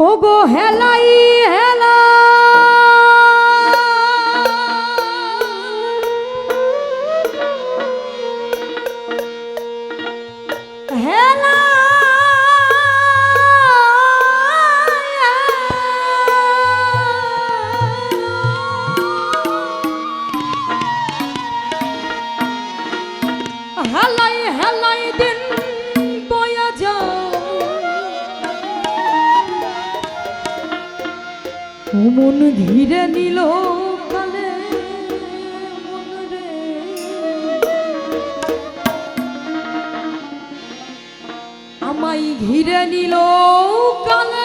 ও গো হেলাই হেলা ঘিরে নিল কালে আমায় ঘিরে নিল কালে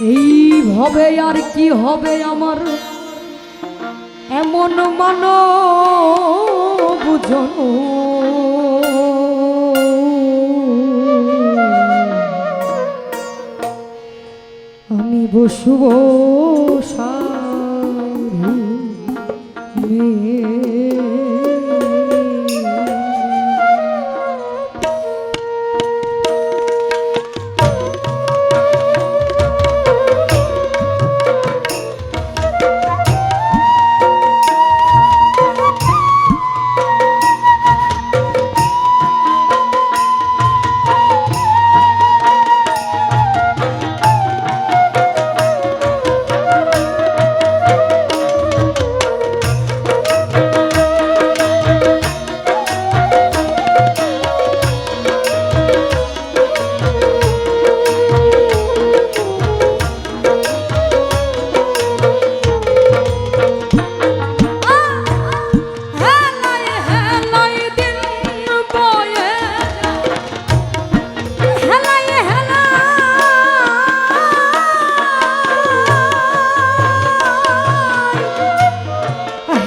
এই ভবে আর কি হবে আমার? এমন মান বুঝন আমি বসব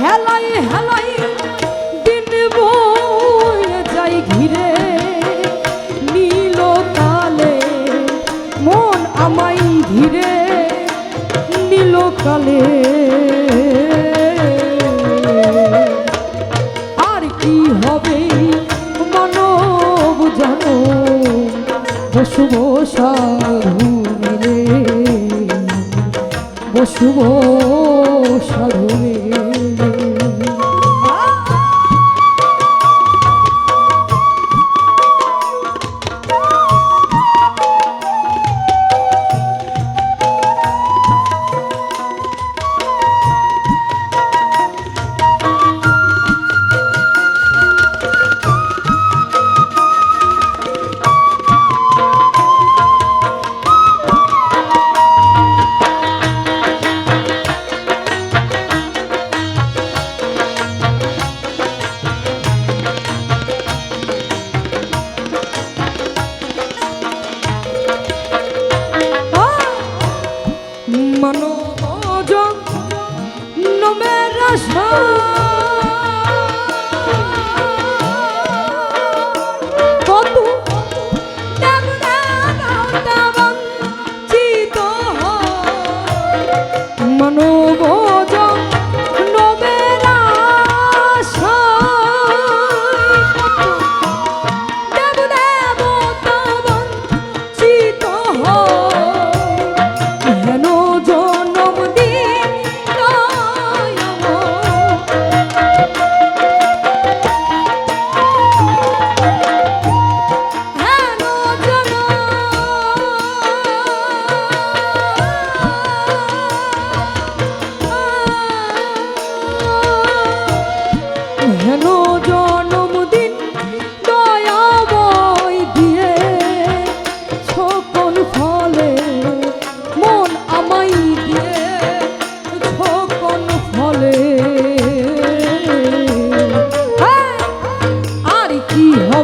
হেলাই হেলাই, দিন বয়ে যাই ঘিরে। নীল কালে মন আমায় ঘিরে। নীল কালে আর কি হবে মানব জানো? বসুব সাধু মিলে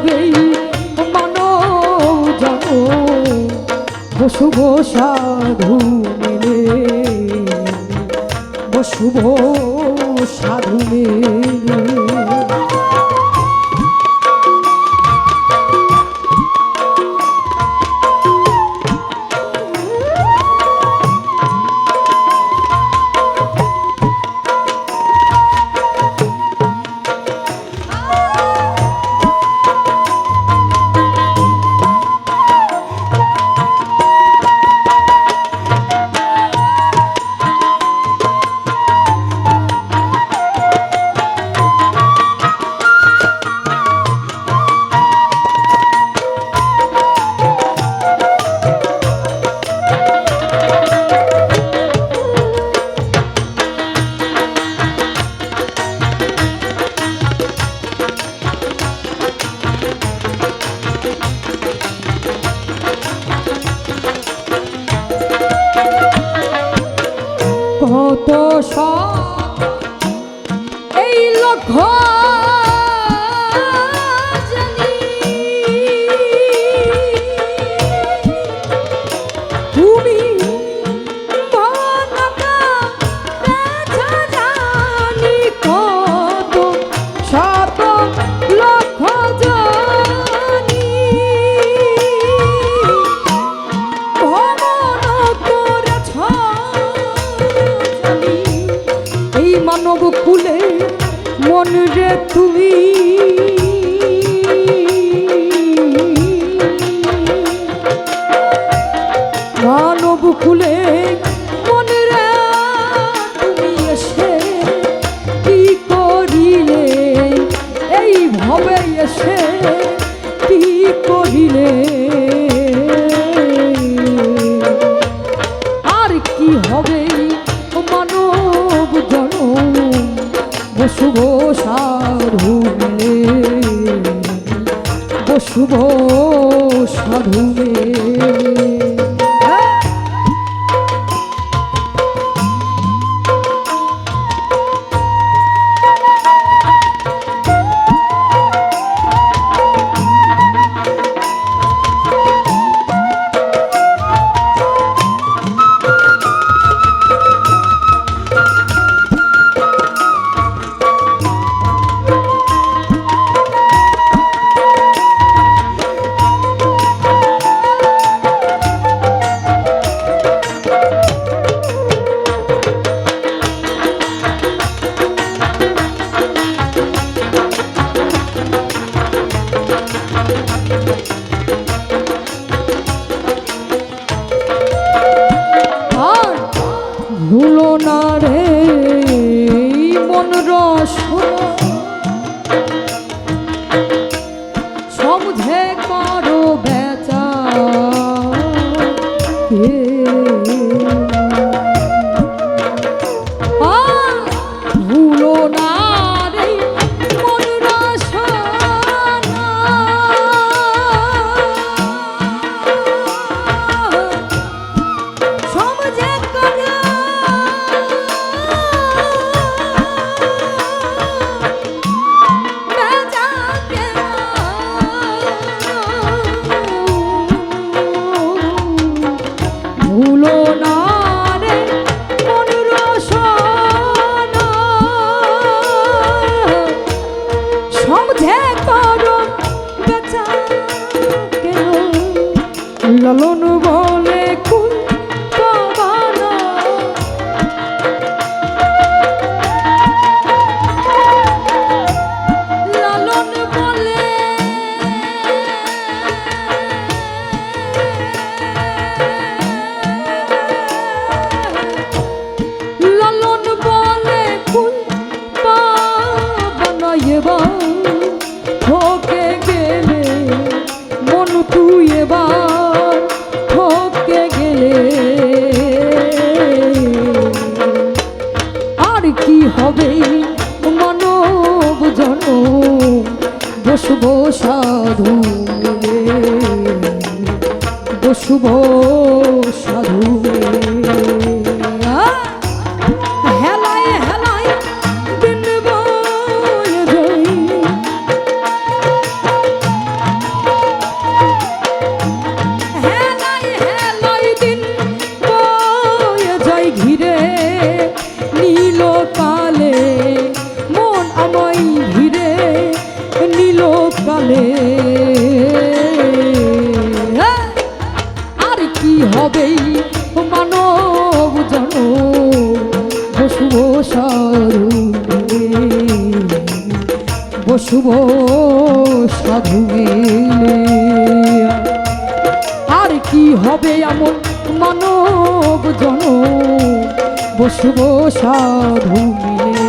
কি হবে মানো জানো বসুব সাধু মিলে বসুব সাধু মিলে। মানব ফুলে মন রে তুমি মানব ফুলে মন তুমি কি এইভাবে কি করিলে? সাধু বসুব সাধু Yeah. সব যে করো। বসব সাধু মিলে।